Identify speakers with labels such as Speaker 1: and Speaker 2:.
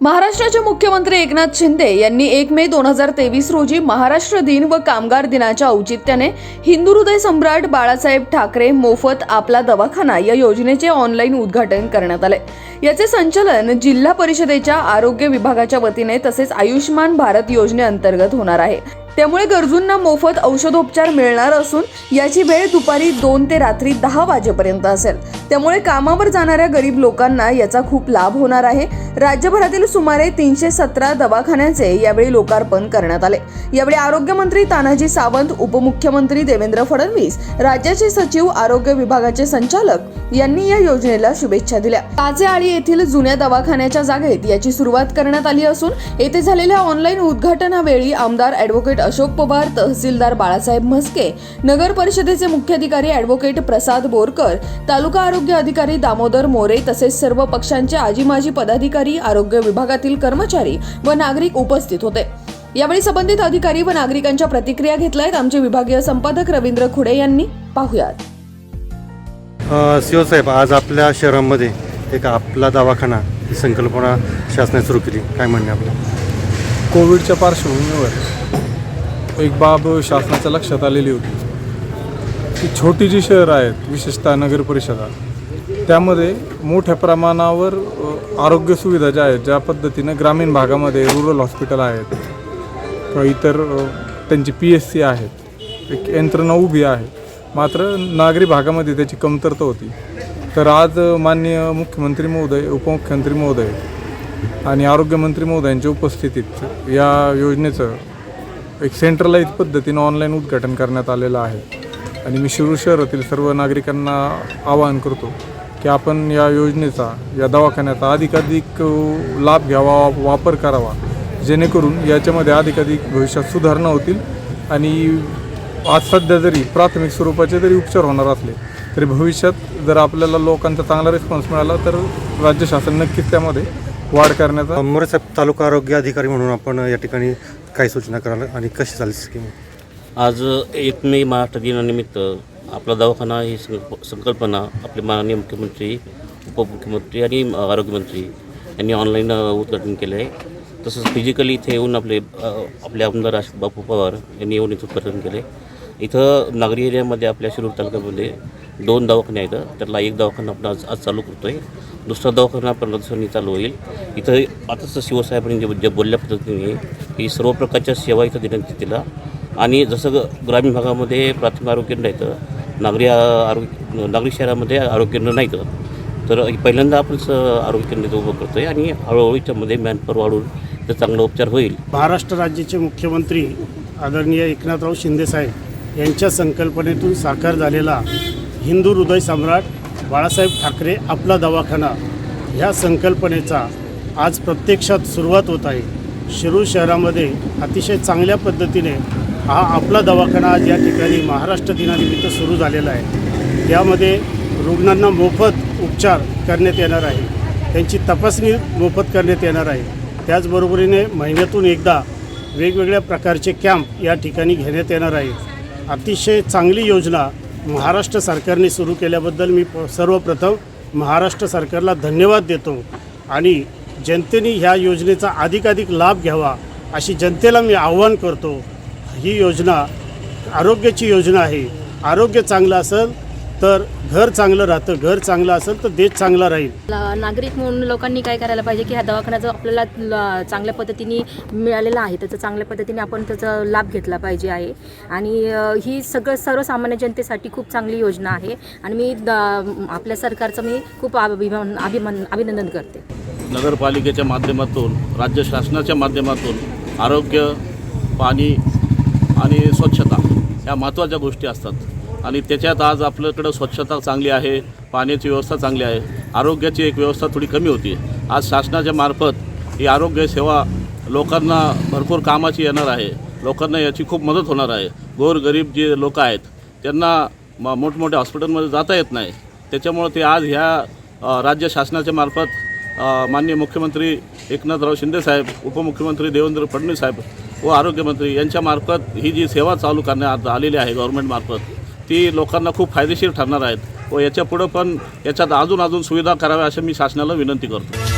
Speaker 1: महाराष्ट्राचे मुख्यमंत्री एकनाथ शिंदे यांनी एक मे दोन हजार तेवीस रोजी महाराष्ट्र दिन व कामगार दिनाच्या औचित्याने हिंदू हृदय सम्राट बाळासाहेब ठाकरे मोफत आपला दवाखाना या योजनेचे ऑनलाईन उद्घाटन करण्यात आले. याचे संचालन जिल्हा परिषदेच्या आरोग्य विभागाच्या वतीने तसेच आयुष्यमान भारत योजनेअंतर्गत होणार आहे. त्यामुळे गरजूंना मोफत औषधोपचार मिळणार असून याची वेळ दुपारी दोन ते रात्री दहा वाजेपर्यंत असेल. त्यामुळे कामावर जाणाऱ्या गरीब लोकांना याचा खूप लाभ होणार आहे. राज्यभरातील सुमारे तीनशे सतरा दवाखान्याचे यावेळी लोकार्पण करण्यात आले. यावेळी आरोग्यमंत्री तानाजी सावंत उपमुख्यमंत्री देवेंद्र फडणवीस राज्याचे सचिव आरोग्य विभागाचे संचालक यांनी या योजनेला शुभेच्छा दिल्या. काजेआळी येथील जुन्या दवाखान्याच्या जागेत याची सुरुवात करण्यात आली असून येथे झालेल्या ऑनलाईन उद्घाटनावेळी आमदार ॲडव्होकेट अशोक पवार तहसीलदार बाळासाहेब म्हस्के नगर परिषदेचे मुख्याधिकारी ॲडव्होकेट प्रसाद बोरकर तालुका आरोग्य अधिकारी दामोदर मोरे तसेच सर्व पक्षांचे आजी माजी पदाधिकारी आरोग्य विभागातील कर्मचारी व नागरिक उपस्थित होते. यावेळी संबंधित अधिकारी व नागरिकांच्या प्रतिक्रिया घेतल्यात. आमचे विभागीय संपादक रवींद्र खुडे यांनी. पाहुयात.
Speaker 2: शिवसाहेब आज आपल्या शहरामध्ये एक आपला दवाखाना ही संकल्पना शासनाने सुरू केली. काय म्हणणे आपलं?
Speaker 3: कोविडच्या पार्श्वभूमीवर एक बाब शासनाच्या लक्षात आलेली होती की छोटी जी शहरं आहेत विशेषतः नगर परिषदा त्यामध्ये मोठ्या प्रमाणावर आरोग्य सुविधा ज्या आहेत ज्या पद्धतीनं ग्रामीण भागामध्ये रुरल हॉस्पिटल आहेत किंवा इतर त्यांची पी एस सी आहेत एक यंत्रणा उभी आहे मात्र नागरी भागामध्ये त्याची कमतरता होती. तर आज माननीय मुख्यमंत्री महोदय उपमुख्यमंत्री महोदय आणि आरोग्यमंत्री महोदयांच्या उपस्थितीत या योजनेचं एक सेंट्रलाइज पद्धतीनं ऑनलाईन उद्घाटन करण्यात आलेलं आहे. आणि मी शिरूर शहरातील सर्व नागरिकांना आवाहन करतो की आपण या योजनेचा या दवाखान्याचा अधिकाधिक लाभ घ्यावा वापर करावा जेणेकरून याच्यामध्ये अधिकाधिक भविष्यात सुधारणा होतील आणि आज सध्या जरी प्राथमिक स्वरूपाचे जरी उपचार होणार असले तरी भविष्यात जर आपल्याला लोकांचा चांगला रिस्पॉन्स मिळाला तर राज्य शासन नक्कीच त्यामध्ये वाढ करण्याचा?
Speaker 2: मोरे साहेब तालुका आरोग्य अधिकारी म्हणून आपण या ठिकाणी काही सूचना कराल आणि कशी चालेल स्कीम?
Speaker 4: आज एक मे महाराष्ट्र दिनानिमित्त आपला दवाखाना ही संकल्प संकल्पना आपले माननीय मुख्यमंत्री उपमुख्यमंत्री आणि आरोग्यमंत्री यांनी ऑनलाईन उद्घाटन केलं आहे तसंच फिजिकली इथे येऊन आपले आपले आमदार आश बापू पवार यांनी येऊन इथं उद्घाटन केलं आहे इथं नागरी एरियामध्ये आपल्या शिरूर तालुक्यामध्ये दोन दवाखाने आहेत. त्यातला एक दवाखाना आपण आज आज चालू करतो आहे दुसरा दवाखाना प्रदर्शनी दिवसांनी चालू होईल. इथं आताच शिवसाहेबांनी जे जे बोलल्या पद्धतीने ही सर्व प्रकारच्या सेवा इथं देण्यात येतील आणि जसं ग्रामीण भागामध्ये प्राथमिक आरोग्य केंद्र आहेत. नागरी आरोग्य नागरी शहरामध्ये आरोग्य केंद्र नाहीत. तर पहिल्यांदा आपण स- आरोग्य केंद्र उभं करतो आहे आणि हळूहळू याच्यामध्ये मॅनपॉवर वाढून तर चांगला उपचार होईल.
Speaker 5: महाराष्ट्र राज्याचे मुख्यमंत्री आदरणीय एकनाथराव शिंदेसाहेब यांच्या संकल्पनेतून साकार झालेला हिंदू हृदय सम्राट बाळासाहेब ठाकरे आपला दवाखाना ह्या संकल्पनेचा आज प्रत्यक्षात सुरुवात होत आहे. शिरूर शहरामध्ये अतिशय चांगल्या पद्धतीने हा आपला दवाखाना आज या ठिकाणी महाराष्ट्र दिनानिमित्त सुरू झालेला आहे. यामध्ये रुग्णांना मोफत उपचार करण्यात येणार आहे. त्यांची तपासणी मोफत करण्यात येणार आहे. त्याचबरोबरीने महिन्यातून एकदा वेगवेगळ्या प्रकारचे कॅम्प या ठिकाणी घेण्यात येणार आहेत अतिशय चांगली योजना महाराष्ट्र सरकारने सुरू केल्याबद्दल मी प- सर्वप्रथम महाराष्ट्र सरकारला धन्यवाद देतो आणि जनतेने ह्या योजनेचा अधिकाधिक लाभ घ्यावा अशी जनतेला मी आव्हान करतो. ही योजना आरोग्याची योजना आहे. आरोग्य चांगलं असेल तर घर चांगलं राहतं. घर चांगलं असेल तर देश चांगला राहील.
Speaker 6: ला- नागरिक म्हणून लोकांनी काय करायला पाहिजे की ह्या दवाखाना जो आपल्याला ल- चांगल्या पद्धतीने मिळालेला आहे. त्याचा चांगल्या पद्धतीने आपण त्याचा लाभ घेतला पाहिजे आहे. आणि अ, ही सगळं सर्वसामान्य जनतेसाठी खूप चांगली योजना आहे. आणि मी द- आपल्या सरकारचं मी खूप अभिमान अभिमान अभिनंदन करते.
Speaker 7: नगरपालिकेच्या माध्यमातून राज्य शासनाच्या माध्यमातून आरोग्य पाणी आणि स्वच्छता ह्या महत्त्वाच्या गोष्टी असतात. आणि त्याच्यात आज आपल्याकडं स्वच्छता चांगली आहे पाण्याची व्यवस्था चांगली आहे आरोग्याची एक व्यवस्था थोडी कमी होती. आज शासनाच्या मार्फत ही आरोग्य सेवा लोकांना भरपूर कामाची येणार आहे. लोकांना याची खूप मदत होणार आहे. गोरगरीब जे लोक आहेत त्यांना म मोठमोठ्या हॉस्पिटलमध्ये जाता येत नाही. त्याच्यामुळं ते आज ह्या राज्य शासनाच्या मार्फत माननीय मुख्यमंत्री एकनाथराव शिंदेसाहेब उपमुख्यमंत्री देवेंद्र फडणवीस साहेब व आरोग्यमंत्री यांच्यामार्फत ही जी सेवा चालू करण्यात आलेली आहे गव्हर्नमेंटमार्फत ती लोकांना खूप फायदेशीर ठरणार आहेत व याच्या पुढं पण याच्यात अजून अजून सुविधा कराव्या अशी मी शासनाला विनंती करतो.